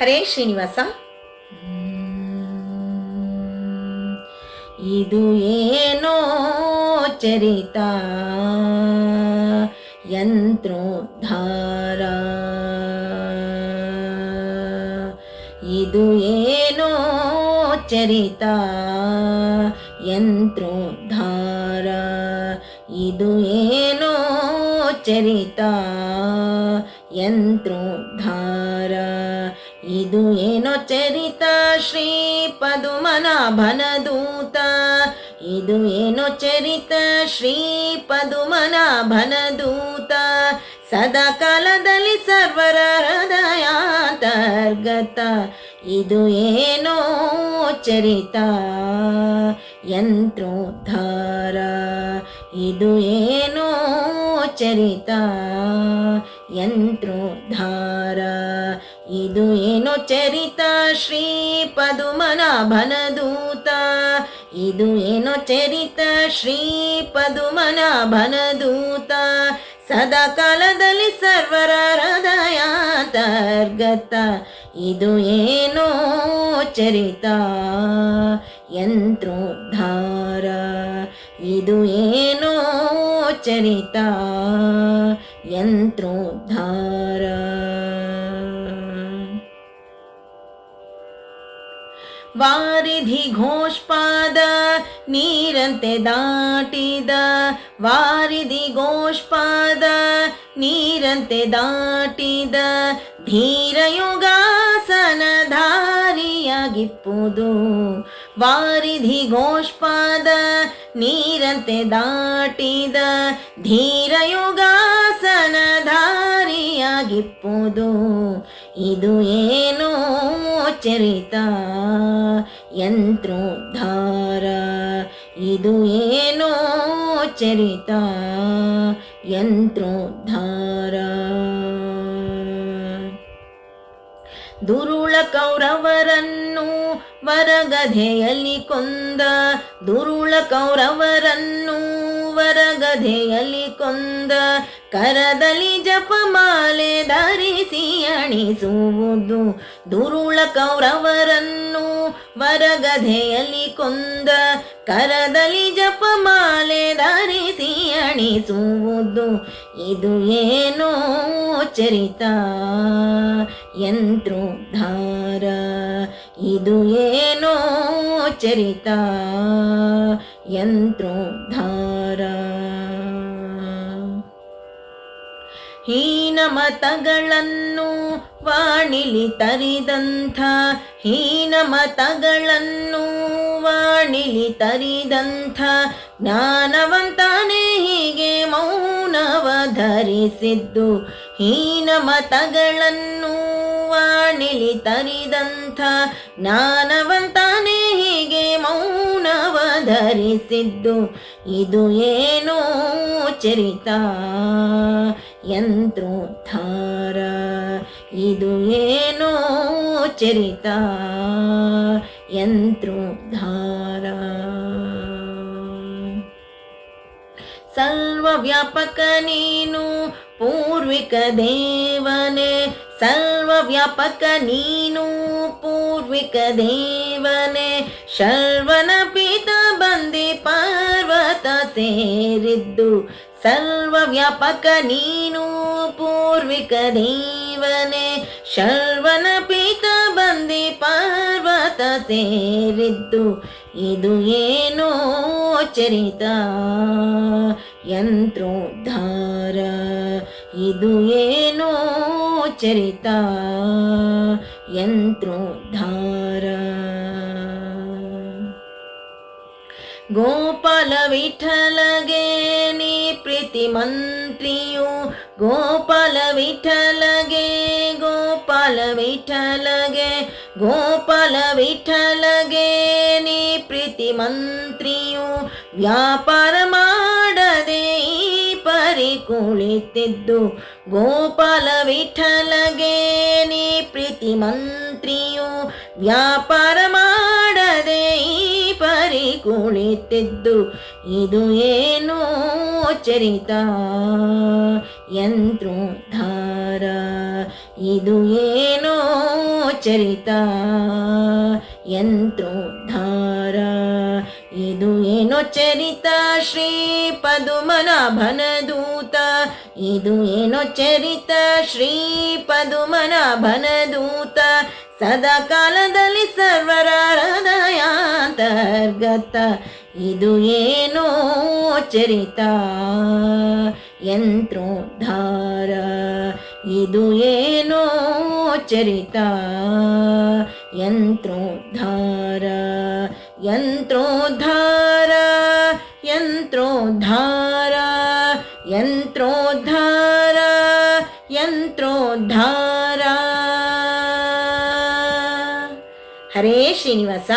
ಹರೇ ಶ್ರೀನಿವಾಸ. ಇದು ಏನೋ ಚರಿತ ಯಂತ್ರೋದ್ಧಾರ. ಇದು ಏನೋ ಚರಿತ ಯಂತ್ರೋದ್ಧಾರ. ಇದು ಏನೋ ಚರಿತ ಯಂತ್ರೋದ್ಧಾರ. ಇದು ಏನೋ ಚರಿತ, ಶ್ರೀ ಪದುಮನಾಭನ ದೂತ ಇದು ಏನೋ ಚರಿತ, ಶ್ರೀ ಪದುಮನಾಭನ ದೂತ ಸದಾ ಕಾಲದಲ್ಲಿ ಸರ್ವರ ಹೃದಯಾಂತರ್ಗತ ಇದು ಏನೋ ಚರಿತ, ಯಂತ್ರೋದ್ಧಾರ. ಇದು ಏನೋ ಚರಿತ, ಯಂತ್ರೋದ್ಧಾರ. ಇದು ಏನು ಚರಿತ? ಶ್ರೀ ಪದುಮನಾಭನ ದೂತ ಇದು ಏನು ಚರಿತ? ಶ್ರೀ ಪದುಮನಾಭನ ದೂತ ಸದಾ ಕಾಲದಲ್ಲಿ ಸರ್ವರ ಹೃದಯಾಂತರ್ಗತ ಇದು ಏನೋ ಚರಿತ? ಯಂತ್ರೋದ್ಧಾರ. ಇದು ಏನೋ ಚರಿತ? ಯಂತ್ರೋದ್ಧಾರ. ವಾರಿಧಿ ಘೋಷ್ಪಾದ ನೀರಂತೆ ದಾಟಿದ ವಾರಿಧಿ ಘೋಷ್ಪಾದ ನೀರಂತೆ ದಾಟಿದ ಧೀರಯುಗಾಸನಧಾರಿಯಾಗಿಪ್ಪುದು ವಾರಿಧಿ ಘೋಷ್ಪಾದ ನೀರಂತೆ ದಾಟಿದ ಧೀರಯುಗಾಸನಧಾರಿಯಾಗಿಪ್ಪುದು. ಇದು ಏನೋ ಚರಿತ ಯಂತ್ರೋದ್ಧಾರ. ಇದು ಏನೋ ಚರಿತ ಯಂತ್ರೋದ್ಧಾರ. ದುರುಳ ಕೌರವರನ್ನು ವರಗಧೆಯಲ್ಲಿ ಕೊಂದ ದುರುಳ ಕೌರವರನ್ನು ವರಗಧೆಯಲ್ಲಿ ಕೊಂದ. ಕರದಲ್ಲಿ ಜಪಮಾಲೆ ಧರಿಸಿ ಅಣಿಸುವುದು. ದುರುಳ ಕೌರವರನ್ನು ವರಗಧೆಯಲ್ಲಿ ಕೊಂದ ಕರದಲ್ಲಿ ಜಪಮಾಲೆ ಧರಿಸಿ ಅಣಿಸುವುದು. ಇದು ಏನೋ ಚರಿತ ಯಂತ್ರೋದ್ಧಾರ. ಇದು ಏನೋ ಚರಿತ ಯಂತ್ರೋದ್ಧಾರ. ಹೀನಮತಗಳನ್ನು ವಾಣಿಲಿ ತರಿದಂಥ, ಹೀನಮತಗಳನ್ನು ವಾಣಿಲಿ ತರಿದಂಥ, ಜ್ಞಾನವಂತನೇ ಹೀಗೆ ಮೌನವ ಧರಿಸಿದ್ದು. ಹೀನಮತಗಳನ್ನು ವಾಣಿಲಿ ತರಿದಂಥ, ಜ್ಞಾನವಂತನೇ ಹೀಗೆ ಮೌನವ ಧರಿಸಿದ್ದು. ಇದು ಏನೋ ಚರಿತ? ಯಂತ್ರೋದ್ಧಾರ. ಇದು ಏನೋ ಚರಿತ ಯಂತ್ರೋದ್ಧಾರ. ಸರ್ವವ್ಯಾಪಕ ನೀನು ಪೂರ್ವಿಕ ದೇವನೇ. ಸರ್ವವ್ಯಾಪಕ ನೀನು ಪೂರ್ವಿಕ ದೇವನೇ. ಶರ್ವನ ಪೀತ ಬಂದಿ ಪಾರ್ವತ ಸೇರಿದ್ದು ಸರ್ವವ್ಯಾಪಕ ನೀನು ಪೂರ್ವಿಕ ದೇವನೇ. ಶರ್ವನ ಪೀತ ಬಂದಿ ಪರ್ವತ ಸೇರಿದ್ದು, ಇದು ಏನೋ ಚರಿತ ಯಂತ್ರೋದ್ಧಾರ? ಇದು ಏನೋ ಚರಿತ ಯಂತ್ರೋದ್ಧಾರ? ಗೋಪಾಲ ವಿಠಲಗೆ ಪ್ರೀತಿ ಮಂತ್ರಿಯು ಗೋಪಾಲ ವಿಠಲಗೆ ಗೋಪಾಲ ವಿಠಲಗೆ ಗೋಪಾಲ ವಿಠಲಗೆ ನೀ ಪ್ರೀತಿ ಮಂತ್ರಿಯು ವ್ಯಾಪಾರ ಮಾಡದೆ ಪರಿ ಕುಳಿತಿದ್ದು ಗೋಪಾಲ ವಿಠಲಗೆ ನೀ ಪ್ರೀತಿ ಮಂತ್ರಿಯು ವ್ಯಾಪಾರ ಮಾಡದೆ ಈ ಪರಿ ಕುಳಿತಿದ್ದು, ಇದು ಏನೋ ಚರಿತ ಯಂತ್ರೋದ್ಧಾರ? ಇದು ಏನೋ ಚರಿತ ಯಂತ್ರೋದ್ಧಾರ? ಇದು ಏನೋ ಚರಿತ? ಶ್ರೀ ಪದುಮನಾಭನ ದೂತ ಇದು ಏನೋ ಚರಿತ? ಶ್ರೀ ಪದುಮನಾಭನ ದೂತ ಸದಾ ಕಾಲದಲ್ಲಿ ಸರ್ವರ ಹೃದಯಾಂತರ್ಗತ ಇದು ಏನೋ ಚರಿತ? ಯಂತ್ರೋದ್ಧಾರ, ಇದು ಏನೋ ಚರಿತ? ಯಂತ್ರೋದ್ಧಾರ ಯಂತ್ರೋದ್ಧಾರ ಯಂತ್ರೋದ್ಧಾರ ಯಂತ್ರೋದ್ಧಾರ ಯಂತ್ರೋದ್ಧಾರ. ಹರೇ ಶ್ರೀನಿವಾಸ.